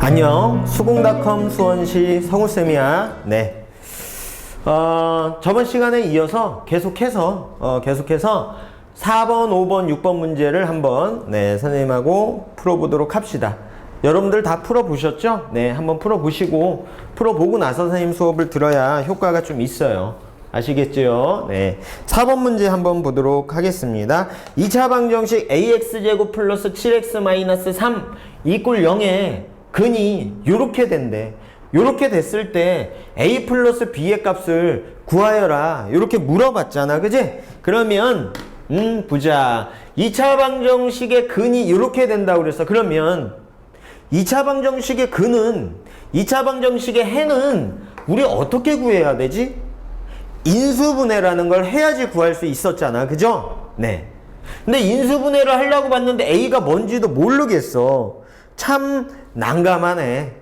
안녕. 수공닷컴 수원시 성우쌤이야. 네. 어, 저번 시간에 이어서 계속해서 어, 계속해서 4번 5번 6번 문제를 한번 네 선생님하고 풀어보도록 합시다. 여러분들 다 풀어보셨죠? 네 한번 풀어보시고 풀어보고 나서 선생님 수업을 들어야 효과가 좀 있어요 아시겠죠? 네. 4번 문제 한번 보도록 하겠습니다. 2차 방정식 ax제곱 플러스 7x 마이너스 3 이꼴 0에 근이 요렇게 된대. 요렇게 됐을 때 a 플러스 b의 값을 구하여라. 요렇게 물어봤잖아. 그지? 그러면 음 보자. 2차 방정식의 근이 요렇게 된다고 그랬어. 그러면 2차 방정식의 근은 2차 방정식의 해는 우리 어떻게 구해야 되지? 인수분해라는 걸 해야지 구할 수 있었잖아. 그죠? 네. 근데 인수분해를 하려고 봤는데 A가 뭔지도 모르겠어. 참 난감하네.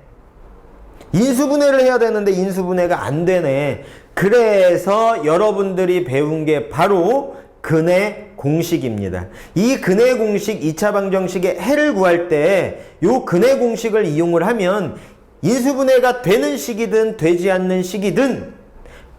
인수분해를 해야 되는데 인수분해가 안 되네. 그래서 여러분들이 배운 게 바로 근해 공식입니다. 이 근해 공식 2차 방정식의 해를 구할 때 요 근해 공식을 이용을 하면 인수분해가 되는 식이든 되지 않는 식이든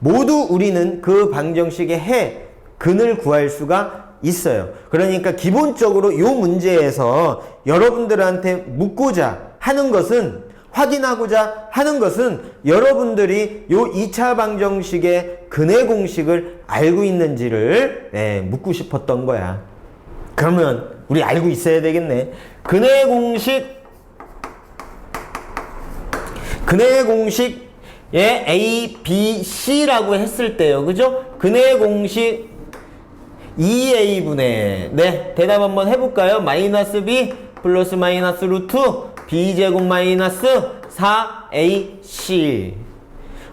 모두 우리는 그 방정식의 해, 근을 구할 수가 있어요. 그러니까 기본적으로 이 문제에서 여러분들한테 묻고자 하는 것은 확인하고자 하는 것은 여러분들이 요 2차 방정식의 근해 공식을 알고 있는지를 네, 묻고 싶었던 거야. 그러면 우리 알고 있어야 되겠네. 근해 공식 근해 공식 예, A, B, C라고 했을 때요. 그죠? 근해 공식 2A분의 네, 대답 한번 해볼까요? 마이너스 B 플러스 마이너스 루트 B제곱 마이너스 4AC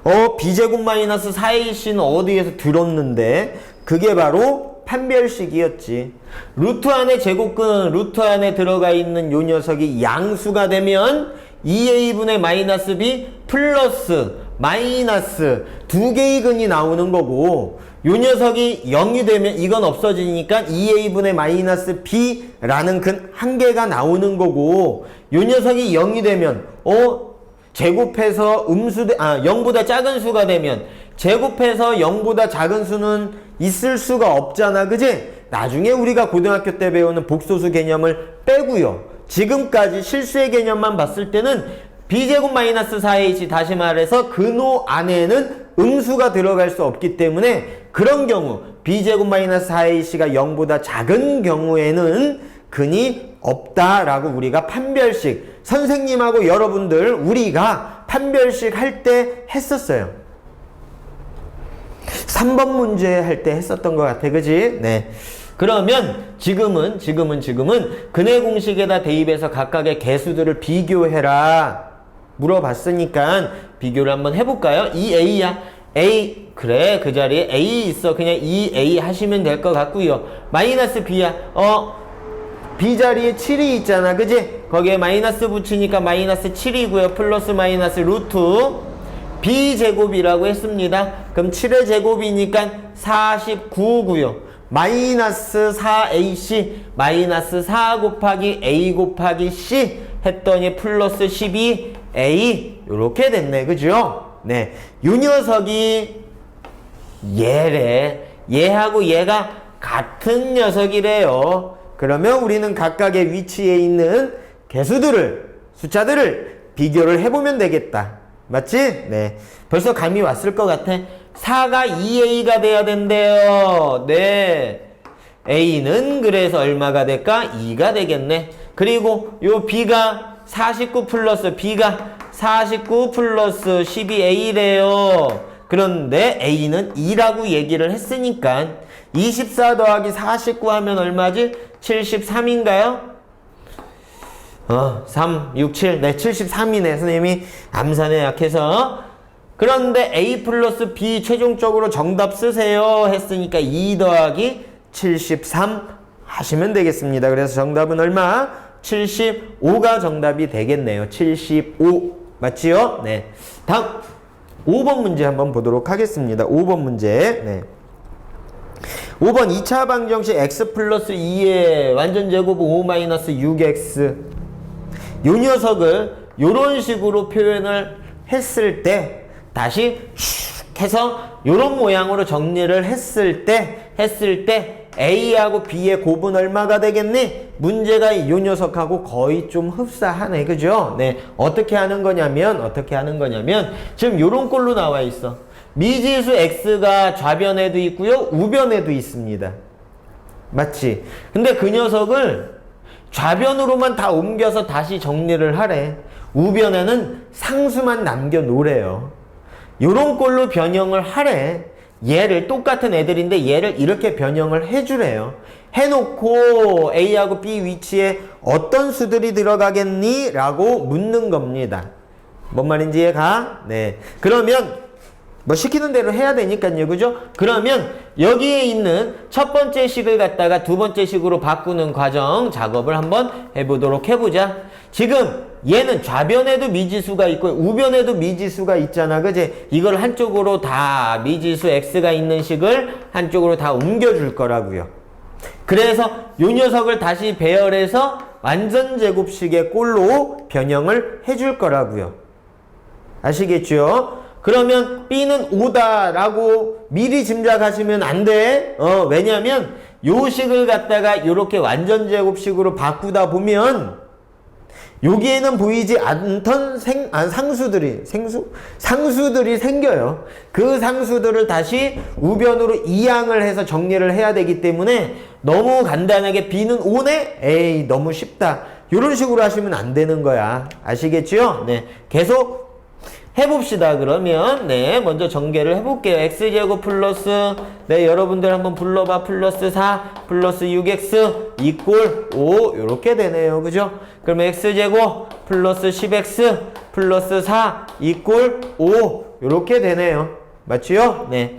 어, B제곱 마이너스 4AC는 어디에서 들었는데 그게 바로 판별식이었지. 루트 안에 제곱근 루트 안에 들어가 있는 요 녀석이 양수가 되면 2a분의 마이너스 b 플러스 마이너스 두 개의 근이 나오는 거고 요 녀석이 0이 되면 이건 없어지니까 2a분의 마이너스 b라는 근 한 개가 나오는 거고 요 녀석이 0이 되면 어? 제곱해서 음수 대, 아 0보다 작은 수가 되면 제곱해서 0보다 작은 수는 있을 수가 없잖아. 그지? 나중에 우리가 고등학교 때 배우는 복소수 개념을 빼고요. 지금까지 실수의 개념만 봤을 때는 b제곱 마이너스 4h 다시 말해서 근호 안에는 음수가 들어갈 수 없기 때문에 그런 경우 b제곱 마이너스 4h가 0보다 작은 경우에는 근이 없다라고 우리가 판별식 선생님하고 여러분들 우리가 판별식 할 때 했었어요. 3번 문제 할 때 했었던 것 같아. 그지? 네. 그러면 지금은 지금은 지금은 근해 공식에다 대입해서 각각의 개수들을 비교해라. 물어봤으니까 비교를 한번 해볼까요? 2a야. a 그래 그 자리에 a 있어. 그냥 2a 하시면 될 것 같고요. 마이너스 b야. 어 b 자리에 7이 있잖아. 그지? 거기에 마이너스 붙이니까 마이너스 7이고요. 플러스 마이너스 루트 b제곱이라고 했습니다. 그럼 7의 제곱이니까 49고요. 마이너스 4ac 마이너스 4 곱하기 a 곱하기 c 했더니 플러스 12a 이렇게 됐네. 그죠? 네. 요 녀석이 얘래. 얘하고 얘가 같은 녀석이래요. 그러면 우리는 각각의 위치에 있는 개수들을 숫자들을 비교를 해보면 되겠다. 맞지? 네. 벌써 감이 왔을 것 같아. 4가 2a가 돼야 된대요. 네. a는 그래서 얼마가 될까? 2가 되겠네. 그리고 요 b가 49 플러스 b가 49 플러스 12a래요. 그런데 a는 2라고 얘기를 했으니까 24 더하기 49 하면 얼마지? 73인가요? 어, 3, 6, 7. 네, 73이네. 선생님이 암산에 약해서. 그런데 A 플러스 B 최종적으로 정답 쓰세요. 했으니까 2 더하기 73 하시면 되겠습니다. 그래서 정답은 얼마? 75가 정답이 되겠네요. 75. 맞지요? 네. 다음 5번 문제 한번 보도록 하겠습니다. 5번 문제. 네. 5번 2차 방정식 x 플러스 2의 완전 제곱 5 마이너스 6x 요 녀석을 요런 식으로 표현을 했을 때 다시 슉 해서 요런 모양으로 정리를 했을 때 했을 때 A하고 B의 곱은 얼마가 되겠니? 문제가 요 녀석하고 거의 좀 흡사하네. 그죠? 네. 어떻게 하는 거냐면 어떻게 하는 거냐면 지금 요런 꼴로 나와 있어. 미지수 X가 좌변에도 있고요. 우변에도 있습니다. 맞지? 근데 그 녀석을 좌변으로만 다 옮겨서 다시 정리를 하래. 우변에는 상수만 남겨 놓으래요. 요런 꼴로 변형을 하래. 얘를 똑같은 애들인데 얘를 이렇게 변형을 해주래요. 해놓고 A하고 B 위치에 어떤 수들이 들어가겠니? 라고 묻는 겁니다. 뭔 말인지 이해가? 네. 그러면 뭐 시키는 대로 해야 되니까요. 그죠? 그러면 여기에 있는 첫 번째 식을 갖다가 두 번째 식으로 바꾸는 과정 작업을 한번 해보도록 해보자. 지금 얘는 좌변에도 미지수가 있고 우변에도 미지수가 있잖아. 그지? 이걸 한쪽으로 다 미지수 x가 있는 식을 한쪽으로 다 옮겨줄 거라고요. 그래서 요 녀석을 다시 배열해서 완전 제곱식의 꼴로 변형을 해줄 거라고요. 아시겠죠? 그러면 B는 5다라고 미리 짐작하시면 안 돼. 어, 왜냐면 요 식을 갖다가 요렇게 완전 제곱식으로 바꾸다 보면 여기에는 보이지 않던 생, 아, 상수들이, 생수? 상수들이 생겨요. 그 상수들을 다시 우변으로 이항을 해서 정리를 해야 되기 때문에 너무 간단하게 B는 5네? 에이, 너무 쉽다. 이런 식으로 하시면 안 되는 거야. 아시겠죠? 네. 계속 해봅시다. 그러면 네 먼저 전개를 해볼게요. x제곱 플러스 네 여러분들 한번 불러봐. 플러스 4 플러스 6x 이꼴 5 이렇게 되네요. 그죠? 그러면 x제곱 플러스 10x 플러스 4 이꼴 5 이렇게 되네요. 맞지요? 네.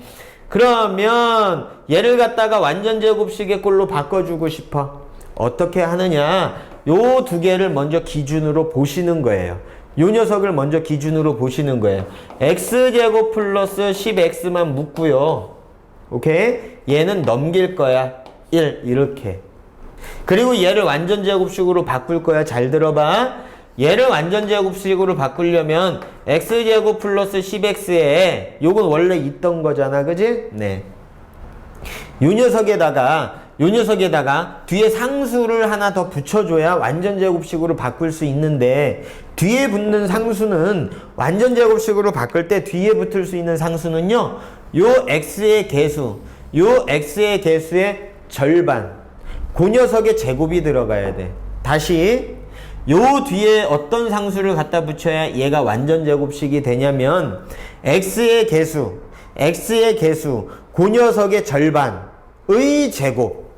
그러면 얘를 갖다가 완전 제곱식의 꼴로 바꿔주고 싶어. 어떻게 하느냐? 요 두 개를 먼저 기준으로 보시는 거예요. 요 녀석을 먼저 기준으로 보시는 거예요. x제곱 플러스 10x만 묻고요. 오케이? 얘는 넘길 거야. 1 이렇게. 그리고 얘를 완전 제곱식으로 바꿀 거야. 잘 들어봐. 얘를 완전 제곱식으로 바꾸려면 x제곱 플러스 10x에 요건 원래 있던 거잖아. 그지? 네. 요 녀석에다가 요 녀석에다가 뒤에 상수를 하나 더 붙여줘야 완전 제곱식으로 바꿀 수 있는데 뒤에 붙는 상수는 완전 제곱식으로 바꿀 때 뒤에 붙을 수 있는 상수는요 요 x의 개수 요 x의 개수의 절반. 그 녀석의 제곱이 들어가야 돼. 다시 요 뒤에 어떤 상수를 갖다 붙여야 얘가 완전 제곱식이 되냐면 x의 개수 x의 개수 그 녀석의 절반의 제곱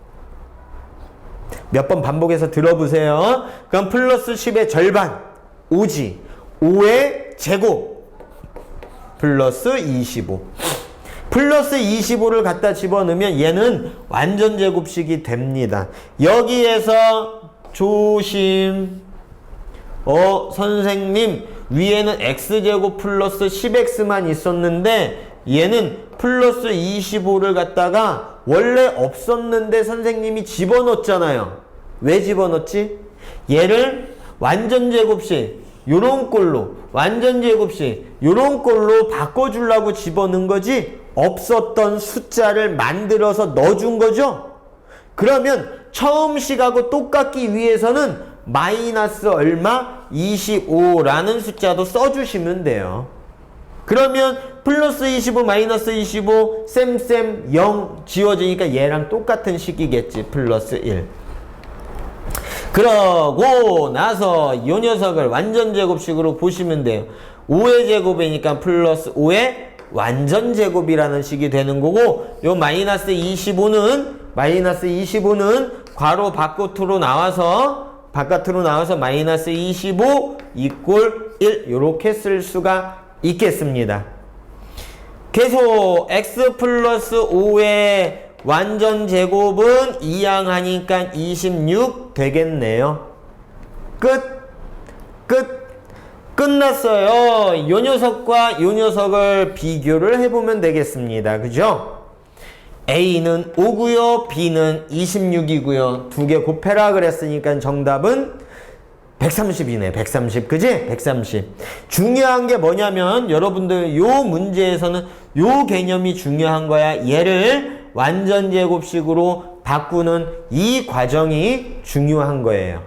몇 번 반복해서 들어보세요. 그럼 플러스 10의 절반 5지 5의 제곱 플러스 25 플러스 25를 갖다 집어넣으면 얘는 완전 제곱식이 됩니다. 여기에서 조심 어 선생님 위에는 x제곱 플러스 10x만 있었는데 얘는 플러스 25를 갖다가 원래 없었는데 선생님이 집어넣었잖아요. 왜 집어넣었지? 얘를 완전 제곱식 요런 꼴로 완전 제곱식 요런 꼴로 바꿔주려고 집어넣은 거지 없었던 숫자를 만들어서 넣어준 거죠? 그러면 처음 식하고 똑같기 위해서는 마이너스 얼마? 25라는 숫자도 써주시면 돼요. 그러면 플러스 25 마이너스 25 쌤쌤 0 지워지니까 얘랑 똑같은 식이겠지 플러스 1 그러고 나서 이 녀석을 완전 제곱식으로 보시면 돼요. 5의 제곱이니까 플러스 5의 완전 제곱이라는 식이 되는 거고 요 마이너스 25는 마이너스 25는 괄호 바깥으로 나와서 바깥으로 나와서 마이너스 25 이꼴 1 이렇게 쓸 수가 있겠습니다. 계속 x 플러스 5의 완전 제곱은 이항하니까 26 되겠네요. 끝. 끝. 끝났어요. 요 녀석과 요 녀석을 비교를 해보면 되겠습니다. 그죠? A는 5고요. B는 26이고요. 두 개 곱해라 그랬으니까 정답은 130이네. 130. 그지? 130. 중요한 게 뭐냐면 여러분들 요 문제에서는 요 개념이 중요한 거야. 얘를 완전 제곱식으로 바꾸는 이 과정이 중요한 거예요.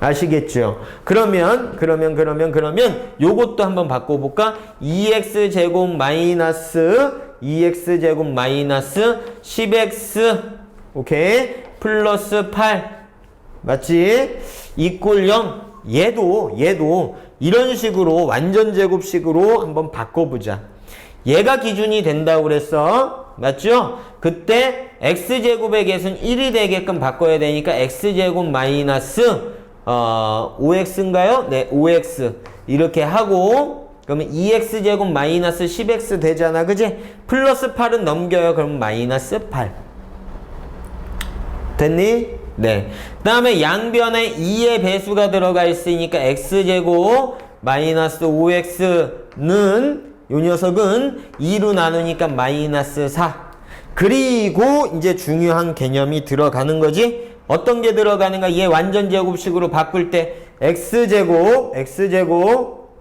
아시겠죠? 그러면 그러면 그러면 그러면 요것도 한번 바꿔 볼까? 2x 제곱 마이너스 2x 제곱 마이너스 10x 오케이? 플러스 8 맞지? 이꼴 0 얘도 얘도 이런 식으로 완전 제곱식으로 한번 바꿔보자. 얘가 기준이 된다고 그랬어. 맞죠? 그때 x제곱의 개수는 1이 되게끔 바꿔야 되니까 x제곱 마이너스 어, 5x인가요? 네, 5x 이렇게 하고 그러면 2x제곱 마이너스 10x 되잖아. 그지? 플러스 8은 넘겨요. 그럼 마이너스 8 됐니? 네. 그 다음에 양변에 2의 배수가 들어가 있으니까 x제곱 마이너스 5x는 요 녀석은 2로 나누니까 마이너스 4. 그리고 이제 중요한 개념이 들어가는 거지. 어떤 게 들어가는가? 얘 완전 제곱식으로 바꿀 때 x제곱, x제곱,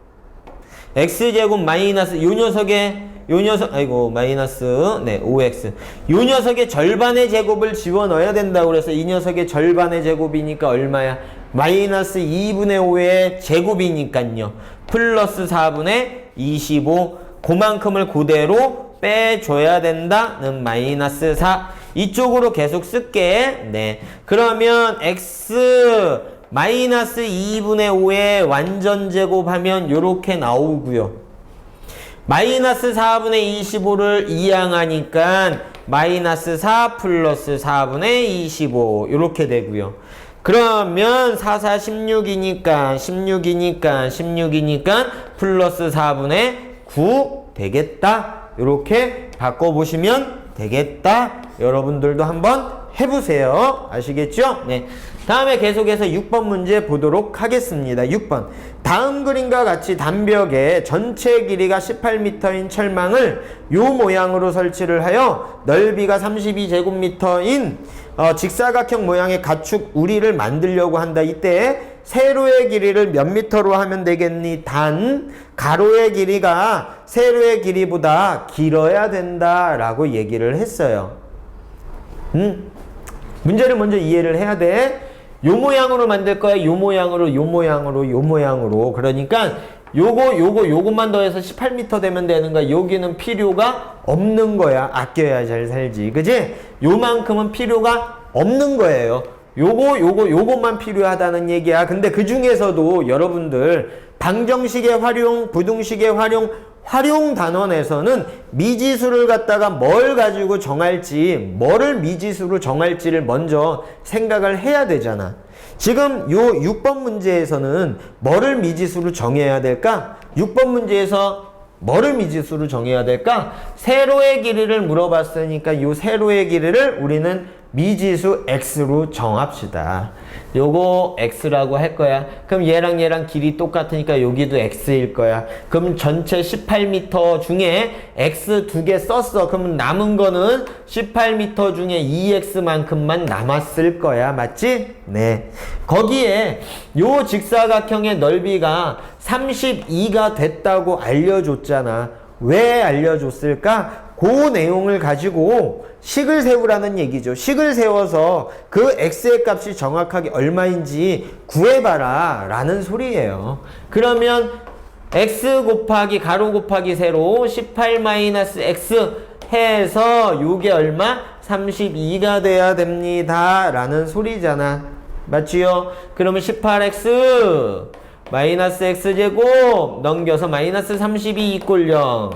x제곱 마이너스 요 녀석의 요 녀석 아이고 마이너스 네 5x 요 녀석의 절반의 제곱을 집어넣어야 된다고 그래서 이 녀석의 절반의 제곱이니까 얼마야? 마이너스 2분의 5의 제곱이니까요. 플러스 4분의 25 그만큼을 그대로 빼줘야 된다는 마이너스 4 이쪽으로 계속 쓸게. 네. 그러면 x 마이너스 2분의 5의 완전 제곱하면 요렇게 나오고요 마이너스 4분의 25를 이항하니까 마이너스 4 플러스 4분의 25 이렇게 되고요. 그러면 4, 4, 16이니까 16이니까 16이니까 플러스 4분의 9 되겠다. 이렇게 바꿔보시면 되겠다. 여러분들도 한번 해보세요. 아시겠죠? 네. 다음에 계속해서 6번 문제 보도록 하겠습니다. 6번. 다음 그림과 같이 단벽에 전체 길이가 18m인 철망을 요 모양으로 설치를 하여 넓이가 32제곱미터인 어, 직사각형 모양의 가축 우리를 만들려고 한다. 이때 세로의 길이를 몇 미터로 하면 되겠니? 단 가로의 길이가 세로의 길이보다 길어야 된다라고 얘기를 했어요. 음? 문제를 먼저 이해를 해야 돼. 요 모양으로 만들 거야. 요 모양으로, 요 모양으로, 요 모양으로. 그러니까 요거, 요거, 요것만 더해서 18m 되면 되는 거야. 여기는 필요가 없는 거야. 아껴야 잘 살지. 그지? 요만큼은 필요가 없는 거예요. 요거, 요거, 요것만 필요하다는 얘기야. 근데 그 중에서도 여러분들 방정식의 활용, 부등식의 활용, 활용 단원에서는 미지수를 갖다가 뭘 가지고 정할지, 뭐를 미지수로 정할지를 먼저 생각을 해야 되잖아. 지금 요 6번 문제에서는 뭐를 미지수로 정해야 될까? 6번 문제에서 뭐를 미지수로 정해야 될까? 세로의 길이를 물어봤으니까 요 세로의 길이를 우리는 미지수 x로 정합시다. 요거 x라고 할 거야. 그럼 얘랑 얘랑 길이 똑같으니까 여기도 x일 거야. 그럼 전체 18m 중에 x 두 개 썼어. 그럼 남은 거는 18m 중에 2x만큼만 남았을 거야. 맞지? 네. 거기에 요 직사각형의 넓이가 32가 됐다고 알려줬잖아. 왜 알려줬을까? 그 내용을 가지고 식을 세우라는 얘기죠. 식을 세워서 그 x의 값이 정확하게 얼마인지 구해봐라 라는 소리예요. 그러면 x 곱하기 가로 곱하기 세로 18-x 해서 요게 얼마? 32가 돼야 됩니다. 라는 소리잖아. 맞지요? 그러면 18x 마이너스 x제곱 넘겨서 마이너스 32 이꼴 0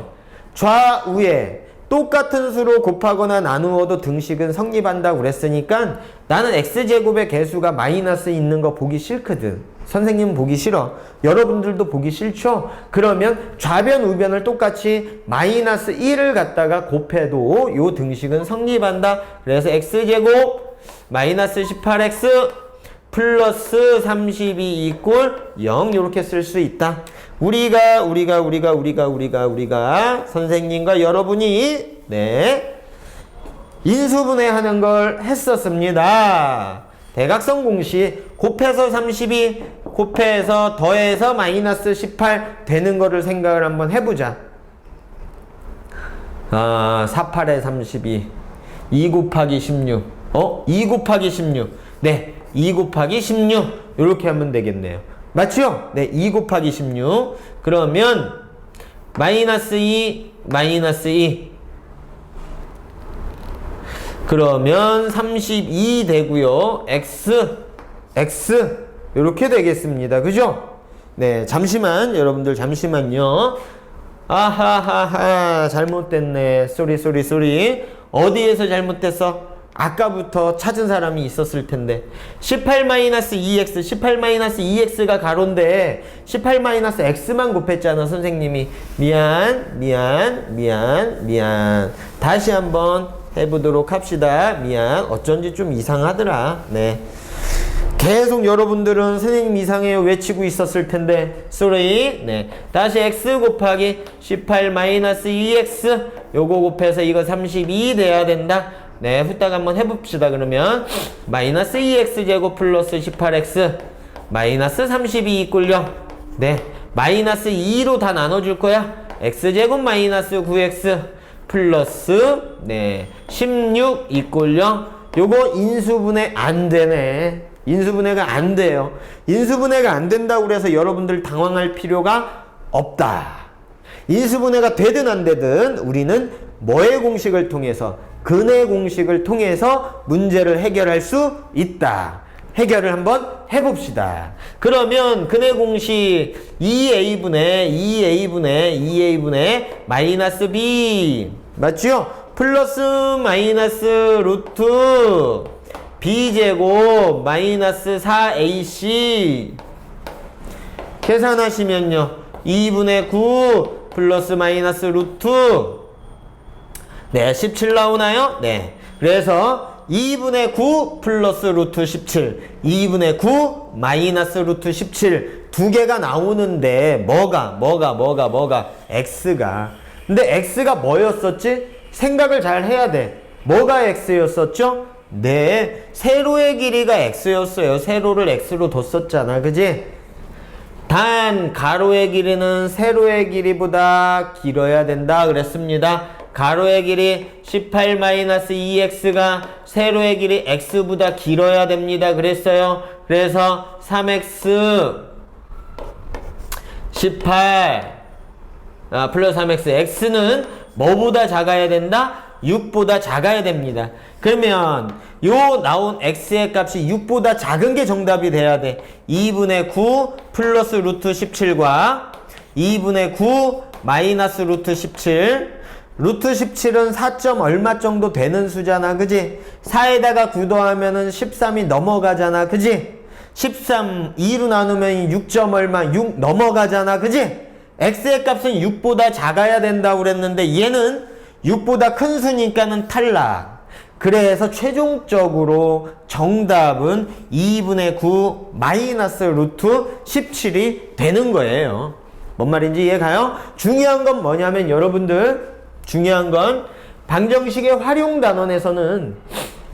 좌우에 똑같은 수로 곱하거나 나누어도 등식은 성립한다고 그랬으니까 나는 x제곱의 개수가 마이너스 있는 거 보기 싫거든. 선생님은 보기 싫어. 여러분들도 보기 싫죠? 그러면 좌변, 우변을 똑같이 마이너스 1을 갖다가 곱해도 요 등식은 성립한다. 그래서 x제곱 마이너스 18x 플러스 32 이꼴 0 이렇게 쓸 수 있다. 우리가 우리가 우리가 우리가 우리가 우리가 선생님과 여러분이 네 인수분해하는 걸 했었습니다. 대각선 공식 곱해서 32 곱해서 더해서 마이너스 18 되는 거를 생각을 한번 해보자. 아, 48에 32. 2 곱하기 16. 어? 2 곱하기 16. 네. 2 곱하기 16. 이렇게 하면 되겠네요. 맞죠? 네. 2 곱하기 16. 그러면 마이너스 2, 마이너스 2. 그러면 32 되고요. x x 이렇게 되겠습니다. 그죠? 네, 잠시만 여러분들 잠시만요. 아하하하 잘못됐네. 쏘리 쏘리 쏘리. 어디에서 잘못됐어? 아까부터 찾은 사람이 있었을 텐데. 18-2x 18-2x가 가로인데 18-x만 곱했잖아 선생님이. 미안 미안 미안 미안. 다시 한번 해보도록 합시다. 미안. 어쩐지 좀 이상하더라. 네. 계속 여러분들은 선생님 이상해요. 외치고 있었을 텐데. Sorry. 네. 다시 x 곱하기 18-2x 요거 곱해서 이거 32 돼야 된다 네 후딱 한번 해봅시다. 그러면 마이너스 2x 제곱 플러스 18x 마이너스 32 있군요 네 마이너스 2로 다 나눠줄 거야. x 제곱 마이너스 9x 플러스 네 16 있군요 요거 인수분해 안 되네. 인수분해가 안 돼요. 인수분해가 안 된다고 그래서 여러분들 당황할 필요가 없다. 인수분해가 되든 안 되든 우리는 뭐의 공식을 통해서 근의 공식을 통해서 문제를 해결할 수 있다. 해결을 한번 해봅시다. 그러면 근의 공식 2a분의 2a분의 2a분의 마이너스 b 맞죠? 플러스 마이너스 루트 b제곱 마이너스 4ac 계산하시면요 2분의 9 플러스 마이너스 루트 네, 17 나오나요? 네. 그래서 2분의 9 플러스 루트 17, 2분의 9 마이너스 루트 17 두 개가 나오는데 뭐가 뭐가 뭐가 뭐가 x가 근데 x가 뭐였었지? 생각을 잘 해야 돼. 뭐가 x였었죠? 네, 세로의 길이가 x였어요. 세로를 x로 뒀었잖아. 그지? 단 가로의 길이는 세로의 길이보다 길어야 된다 그랬습니다. 가로의 길이 18-2x가 세로의 길이 x보다 길어야 됩니다. 그랬어요. 그래서 3x 18 아, 플러스 3x x는 뭐보다 작아야 된다? 6보다 작아야 됩니다. 그러면 요 나온 x의 값이 6보다 작은 게 정답이 돼야 돼. 2분의 9 플러스 루트 17과 2분의 9 마이너스 루트 17 루트 17은 4점 얼마 정도 되는 수잖아 그지? 4에다가 9 더하면은 13이 넘어가잖아 그지? 13 2로 나누면 6점 얼마 6 넘어가잖아 그지? x의 값은 6보다 작아야 된다고 그랬는데 얘는 6보다 큰 수니까는 탈락. 그래서 최종적으로 정답은 2분의 9 마이너스 루트 17이 되는 거예요. 뭔 말인지 이해가요? 중요한 건 뭐냐면 여러분들 중요한 건 방정식의 활용 단원에서는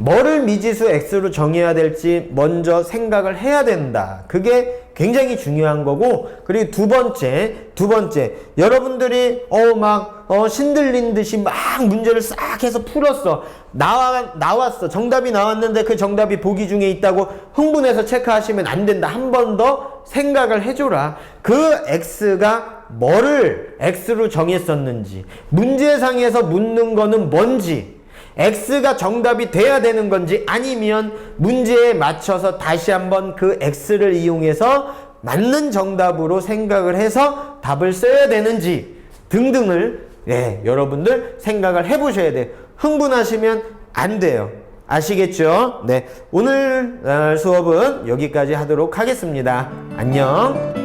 뭐를 미지수 x로 정해야 될지 먼저 생각을 해야 된다. 그게 굉장히 중요한 거고 그리고 두 번째 두 번째 여러분들이 어막 어, 신들린 듯이 막 문제를 싹 해서 풀었어. 나와 나왔어. 정답이 나왔는데 그 정답이 보기 중에 있다고 흥분해서 체크하시면 안 된다. 한 번 더 생각을 해줘라. 그 x가 뭐를 x로 정했었는지 문제상에서 묻는 거는 뭔지 x가 정답이 돼야 되는 건지 아니면 문제에 맞춰서 다시 한번 그 x를 이용해서 맞는 정답으로 생각을 해서 답을 써야 되는지 등등을 예, 여러분들 생각을 해보셔야 돼요. 흥분하시면 안 돼요. 아시겠죠? 네. 오늘 어, 수업은 여기까지 하도록 하겠습니다. 안녕.